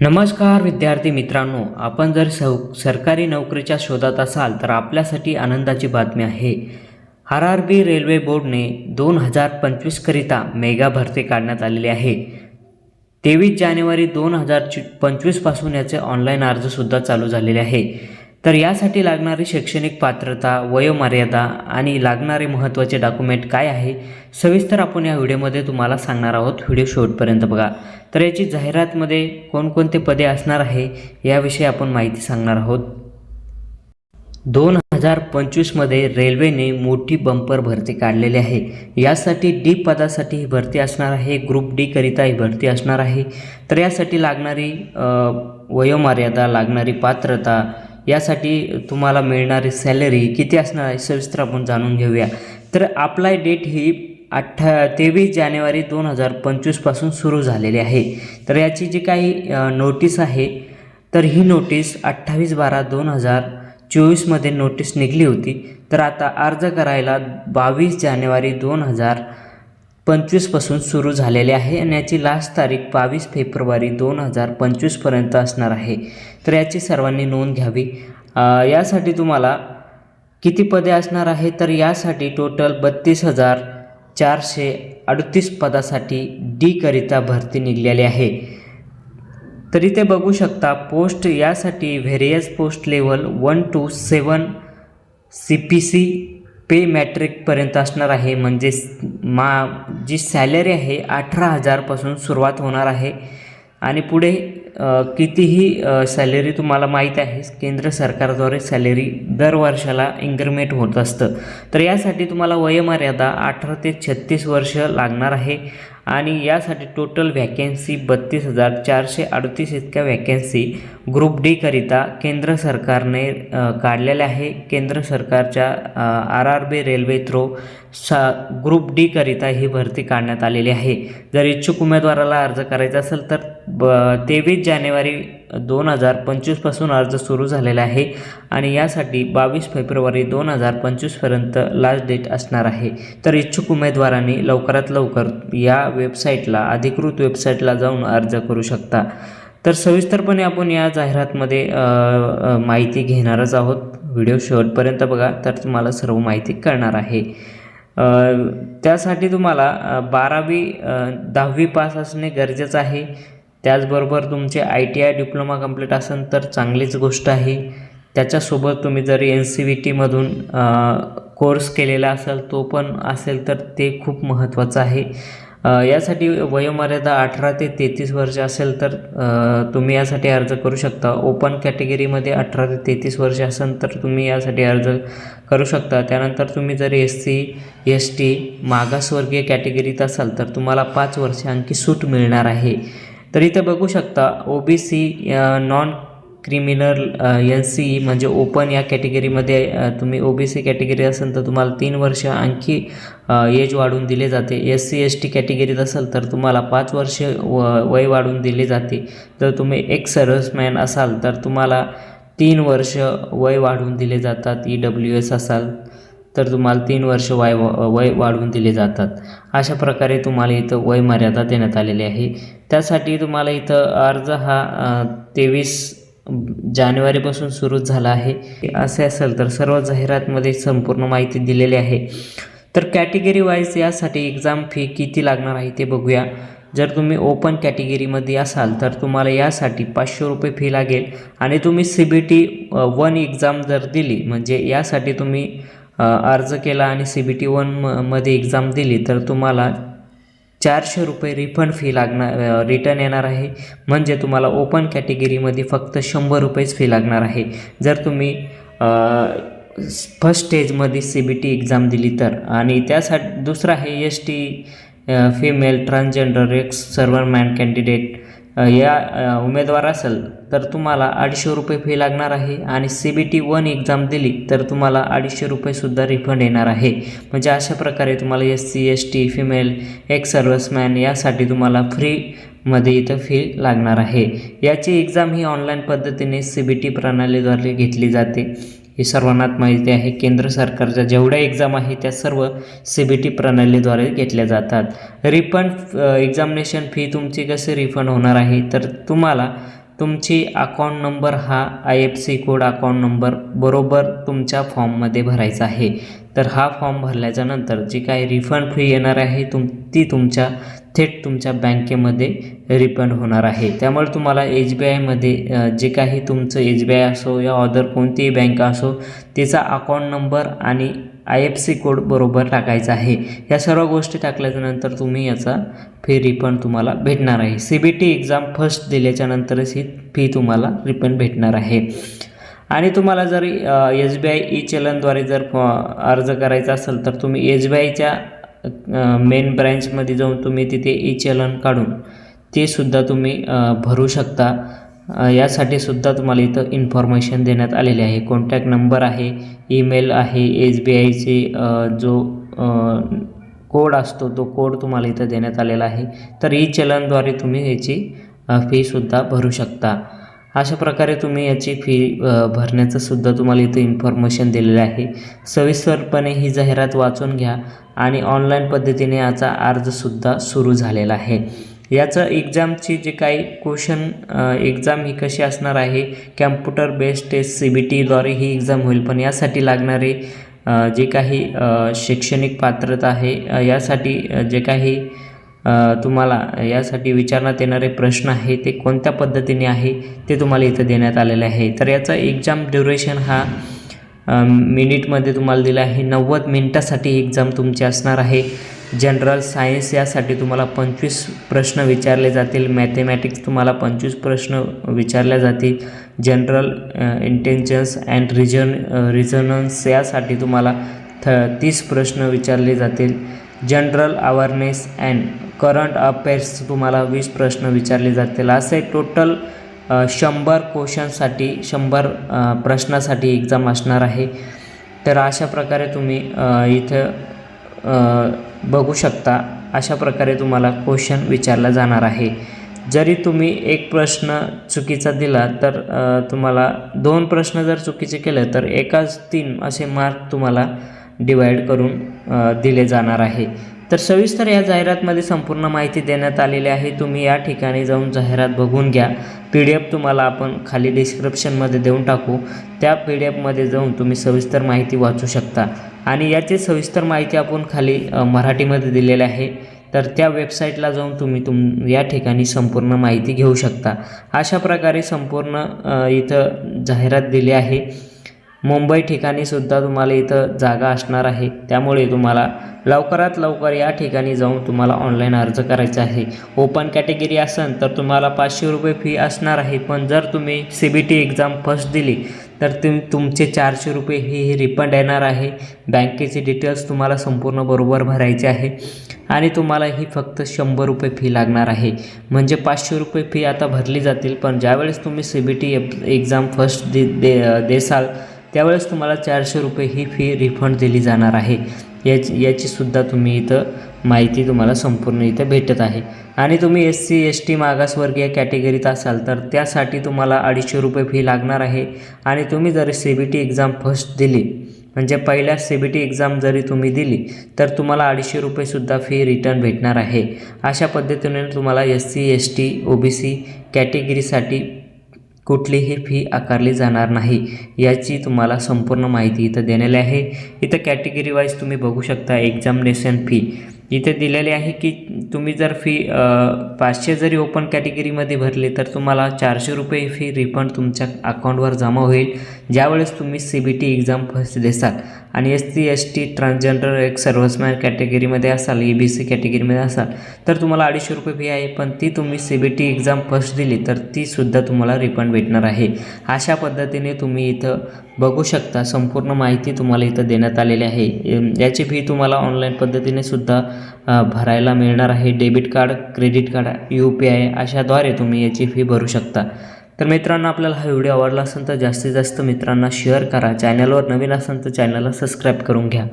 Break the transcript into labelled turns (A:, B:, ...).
A: नमस्कार विद्यार्थी मित्रांनो आपण जर सौ सरकारी नोकरीच्या शोधात असाल तर आपल्यासाठी आनंदाची बातमी आहे. आर आर बी रेल्वे बोर्डने दोन हजार पंचवीसकरिता मेगा भरती काढण्यात आलेली आहे. तेवीस जानेवारी दोन हजार पंचवीसपासून याचे ऑनलाईन अर्जसुद्धा चालू झालेले आहे. तर यासाठी लागणारी शैक्षणिक पात्रता वयोमर्यादा आणि लागणारे महत्त्वाचे डॉक्युमेंट काय आहे सविस्तर आपण या व्हिडिओमध्ये तुम्हाला सांगणार आहोत. व्हिडिओ शेवटपर्यंत बघा. तर याची जाहिरातमध्ये कोणकोणते पदे असणार आहे याविषयी आपण माहिती सांगणार आहोत. दोन हजार पंचवीसमध्ये रेल्वेने मोठी बंपर भरती काढलेली आहे. यासाठी डी पदासाठी ही भरती असणार आहे ग्रुप डी करिता ही भरती असणार आहे. तर यासाठी लागणारी वयोमर्यादा लागणारी पात्रता यासाठी तुम्हाला मिळणारी सॅलरी किती असणार आहे सविस्तर आपण जाणून घेऊया. तर अप्लाय डेट ही अठ्ठा तेवीस जानेवारी दोन हजार पंचवीसपासून सुरू झालेली आहे. तर याची जी काही नोटीस आहे तर ही नोटीस अठ्ठावीस बारा दोन हजार चोवीसमध्ये नोटीस निघली होती. तर आता अर्ज करायला बावीस जानेवारी दोन हजार पंचवीसपासून सुरू झालेले आहे आणि याची लास्ट तारीख बावीस फेब्रुवारी दोन हजार पंचवीसपर्यंत असणार आहे. तर याची सर्वांनी नोंद घ्यावी. यासाठी तुम्हाला किती पदे असणार आहे? तर यासाठी टोटल बत्तीस हजार चारशे अडतीस पदासाठी डीकरिता भरती निघलेली आहे. तर इथे बघू शकता पोस्ट यासाठी various post level one two seven C P C pay मॅट्रिकपर्यंत असणार आहे. म्हणजे मा जी सॅलरी आहे अठरा हजारपासून सुरुवात होणार आहे. आणि पुढे कितीही सॅलरी तुम्हाला माहीत आहे केंद्र सरकारद्वारे सॅलरी दर वर्षाला इन्क्रिमेंट होत असतं. तर यासाठी तुम्हाला वयोमर्यादा अठरा ते छत्तीस वर्ष लागणार आहे. आणि यासाठी टोटल व्हॅकन्सी बत्तीस हजार चारशे अडतीस इतक्या व्हॅकन्सी ग्रुप डीकरिता केंद्र सरकारने काढलेल्या आहे. केंद्र सरकारच्या R R B railway through सा ग्रुप डीकरिता ही भरती काढण्यात आलेली आहे. जर इच्छुक उमेदवाराला अर्ज करायचा असेल तर ब तेवीस जानेवारी दोन हजार पंचवीसपासून अर्ज सुरू झालेला आहे आणि यासाठी बावीस फेब्रुवारी दोन हजार पंचवीसपर्यंत लास्ट डेट असणार आहे. तर इच्छुक उमेदवारांनी लवकरात लवकर या वेबसाईटला अधिकृत वेबसाईटला जाऊन अर्ज करू शकता. तर सविस्तरपणे आपण या जाहिरातमध्ये माहिती घेणारच आहोत. व्हिडिओ शेवटपर्यंत बघा तर तुम्हाला सर्व माहिती कळणार आहे. त्यासाठी तुम्हाला बारावी दहावी पास असणे गरजेचं आहे. त्याचबरोबर तुमचे I T I diploma complete असेल तर चांगलीच गोष्ट आहे. त्याच्यासोबत तुम्ही जर एन सी व्ही टीमधून कोर्स केलेला असेल तो पण असेल तर ते खूप महत्त्वाचं आहे. यासाठी वयोमर्यादा अठरा ते तेहतीस वर्ष असेल तर तुम्ही यासाठी अर्ज करू शकता. ओपन कॅटेगरीमध्ये अठरा ते तेहतीस वर्ष असेल तर तुम्ही यासाठी अर्ज करू शकता. त्यानंतर तुम्ही जर एस सी एस टी मागासवर्गीय कॅटेगरीत असाल तर तुम्हाला पाच वर्ष आणखी सूट मिळणार आहे. तर इथे बघू शकता O B C non criminal N C E म्हणजे ओपन या कॅटेगरीमध्ये तुम्ही ओ बी सी कॅटेगरी असेल तर तुम्हाला तीन वर्ष आणखी एज वाढवून दिले जाते. एस सी एस टी कॅटेगरीत असाल तर तुम्हाला पाच वर्ष व वय वाढवून दिले जाते. जर तुम्ही एक सर्व्हिसमॅन असाल तर तुम्हाला तीन वर्ष वय वाढवून दिले जातात. ई डब्ल्यू एस असाल. तर तुम्हाला तीन वर्ष वय वय वाढवून दिले जातात. अशा प्रकारे तुम्हाला इथं वय मर्यादा देण्यात आलेली आहे. त्यासाठी तुम्हाला इथं अर्ज हा तेवीस जानेवारीपासून सुरू झाला आहे. असे असेल तर सर्व जाहिरातमध्ये संपूर्ण माहिती दिलेली आहे. तर कॅटेगरी वाईज यासाठी एक्झाम फी किती लागणार आहे ते बघूया. जर तुम्ही ओपन कॅटेगरीमध्ये असाल तर तुम्हाला यासाठी पाचशे रुपये फी लागेल. आणि तुम्ही C B T one exam जर दिली म्हणजे यासाठी तुम्ही अर्ज केला आणि सी बी टी वन म मध्ये एक्झाम दिली तर तुम्हाला चारशे रुपये रिफंड फी लागणार रिटर्न येणार आहे. म्हणजे तुम्हाला ओपन कॅटेगरीमध्ये फक्त शंभर रुपयेच फी लागणार आहे. जर तुम्ही फर्स्ट स्टेजमध्ये सी बी टी एक्झाम दिली तर. आणि त्यासाठी दुसरं आहे S T female transgender ex serviceman candidate या उमेदवार असेल तर तुम्हाला अडीचशे रुपये फी लागणार आहे आणि C B T one exam दिली तर तुम्हाला अडीचशे रुपयेसुद्धा रिफंड येणार आहे. म्हणजे अशा प्रकारे तुम्हाला S C S T female ex serviceman यासाठी तुम्हाला फ्रीमध्ये इथं फी लागणार आहे. याची एक्झाम ही ऑनलाईन पद्धतीने सी बी टी प्रणालीद्वारे घेतली जाते. ही सर्वांनाच माहिती आहे. केंद्र सरकारच्या जेवढ्या एक्झाम आहे त्या सर्व सी बी टी प्रणालीद्वारे घेतल्या जातात. रिफंड एक्झामिनेशन फी तुमची कसे रिफंड होणार आहे? तर तुम्हाला तुमची अकाउंट नंबर हा I F C code account number बरोबर तुमच्या फॉर्ममध्ये भरायचा आहे. तर हा फॉर्म भरल्याच्या नंतर जी काही रिफंड फी येणार आहे तुम ती तुमच्या थेट तुमच्या बँकेमध्ये रिफंड होणार आहे. त्यामुळे तुम्हाला एच बी आयमध्ये जे काही तुमचं एच बी आय असो या अदर कोणतीही बँक असो तिचा अकाउंट नंबर आणि आय एफ सी कोड बरोबर टाकायचा आहे. या सर्व गोष्टी टाकल्याच्यानंतर तुम्ही याचा फी रिफंड तुम्हाला भेटणार आहे. C B T exam first दिल्याच्यानंतरच ही फी तुम्हाला रिफंड भेटणार आहे. आणि तुम्हाला जर एस बी आय ई चलनद्वारे जर अर्ज करायचा असेल तर तुम्ही एस बी आयच्या मेन ब्रँचमध्ये जाऊन तुम्ही तिथे ई चलन काढून ते सुद्धा तुम्ही भरू शकता. यासाठी सुद्धा तुम्हाला इथं इन्फॉर्मेशन देण्यात आलेली आहे. कॉन्टॅक्ट नंबर आहे ईमेल आहे एस बी आयचे जो कोड असतो तो कोड तुम्हाला इथं देण्यात आलेला आहे. तर ई चलनद्वारे तुम्ही याची फीसुद्धा भरू शकता. अशा प्रकारे तुम्ही याची फी भरण्याचंसुद्धा भरण्याचं सुद्धा तुम्हाला इथं इन्फॉर्मेशन दिलेलं आहे. सविस्तरपणे ही जाहिरात वाचून घ्या आणि ऑनलाईन पद्धतीने याचा अर्जसुद्धा सुरू झालेला आहे. याचं एक्झामची जे काही क्वेश्चन एक्झाम ही कशी असणार आहे computer based test C B टीद्वारे ही एक्झाम होईल पण यासाठी लागणारे जे काही शैक्षणिक पात्रता आहे यासाठी जे काही तुम्हाला यासाठी विचारण्यात येणारे प्रश्न आहे ते कोणत्या पद्धतीने आहे ते तुम्हाला इथं देण्यात आलेले आहे. तर याचा एक्झाम ड्युरेशन हा मिनिटमध्ये तुम्हाला दिला आहे. नव्वद मिनिटासाठी एक्झाम तुमची असणार आहे. जनरल सायन्स यासाठी तुम्हाला पंचवीस प्रश्न विचारले जातील. मॅथेमॅटिक्स तुम्हाला पंचवीस प्रश्न विचारल्या जातील. General intelligence and reason reasoning यासाठी तुम्हाला थ तीस प्रश्न विचारले जातील. General awareness and current affairs तुम्हाला वीस प्रश्न विचारले जातील. असे टोटल शंभर क्वेश्चनसाठी शंभर प्रश्नासाठी एक्झाम असणार आहे. तर अशा प्रकारे तुम्ही इथं बघू शकता. अशा प्रकारे तुम्हाला क्वेश्चन विचारला जाणार आहे. जरी तुम्ही एक प्रश्न चुकीचा दिला तर तुम्हाला दोन प्रश्न जर चुकीचे केले तर एकाच तीन असे मार्क तुम्हाला डिवाईड करून दिले जाणार आहे. तर सविस्तर या जाहिरातमध्ये संपूर्ण माहिती देण्यात आलेली आहे. तुम्ही या ठिकाणी जाऊन जाहिरात बघून घ्या. पी डी एफ तुम्हाला आपण खाली डिस्क्रिप्शनमध्ये देऊन टाकू. त्या पी डी एफमध्ये जाऊन तुम्ही सविस्तर माहिती वाचू शकता. आणि याची सविस्तर माहिती आपण खाली मराठीमध्ये दिलेली आहे. तर त्या वेबसाईटला जाऊन तुम्ही तुम या ठिकाणी संपूर्ण माहिती घेऊ शकता. अशा प्रकारे संपूर्ण इथं जाहिरात दिली आहे. मुंबई ठिकाणी सुद्धा तुम्हाला इथं जागा असणार आहे. त्यामुळे तुम्हाला लवकरात लवकर या ठिकाणी जाऊन तुम्हाला ऑनलाईन अर्ज करायचा आहे. ओपन कॅटेगरी असेल तर तुम्हाला पाचशे रुपये फी असणार आहे. पण जर तुम्ही C B T exam first दिली तर तुम तुमचे चारशे रुपये ही रिफंड येणार आहे. बँकेचे डिटेल्स तुम्हाला संपूर्ण बरोबर भरायचे आहे. आणि तुम्हाला ही फक्त शंभर रुपये फी लागणार आहे. म्हणजे पाचशे रुपये फी आता भरली जातील पण ज्यावेळेस तुम्ही C B T exam first दे दे देसाल त्यावेळेस तुम्हाला चारशे रुपये ही फी रिफंड दिली जाणार आहे. याची याचीसुद्धा तुम्ही इथं माहिती तुम्हाला संपूर्ण इथं भेटत आहे. आणि तुम्ही एस सी एस टी मागासवर्गीय कॅटेगरीत असाल तर त्यासाठी तुम्हाला अडीचशे रुपये फी लागणार आहे. आणि तुम्ही जर C B T exam first दिली म्हणजे पहिल्या सी बी टी एक्झाम जरी तुम्ही दिली तर तुम्हाला अडीचशे रुपयेसुद्धा फी रिटर्न भेटणार आहे. अशा पद्धतीने तुम्हाला S C S T O B C कॅटेगरीसाठी कुठलीही फी आकारली जाणार नाही याची तुम्हाला संपूर्ण माहिती इथं देण्याली आहे. इथं कॅटेगरी वाईज तुम्ही बघू शकता एक्झामिनेशन फी. इथे दिलेली आहे की तुम्ही जर फी पाचशे जरी ओपन कॅटेगरीमध्ये भरले तर तुम्हाला चारशे रुपये फी रिफंड तुमच्या अकाउंटवर जमा होईल. ज्यावेळेस तुम्ही C B T exam first देसाल आणि S C S T transgender ex serviceman कॅटेगरीमध्ये असाल ई बी सी कॅटेगरीमध्ये असाल तर तुम्हाला अडीचशे रुपये फी आहे पण ती तुम्ही C B T exam first दिली तर तीसुद्धा तुम्हाला रिफंड भेटणार आहे. अशा पद्धतीने तुम्ही इथं बघू शकता संपूर्ण माहिती तुम्हाला इथं देण्यात आलेली आहे. याची फी तुम्हाला ऑनलाईन पद्धतीने सुद्धा भरायला मिळणार आहे. Debit card credit card U P I अशाद्वारे तुम्ही याची फी भरू शकता. तर मित्रांनो आपल्याला हा व्हिडिओ आवडला असेल तर जास्तीत जास्त मित्रांना शेअर करा. चॅनलवर नवीन असेल तर चॅनलला सबस्क्राईब करून घ्या.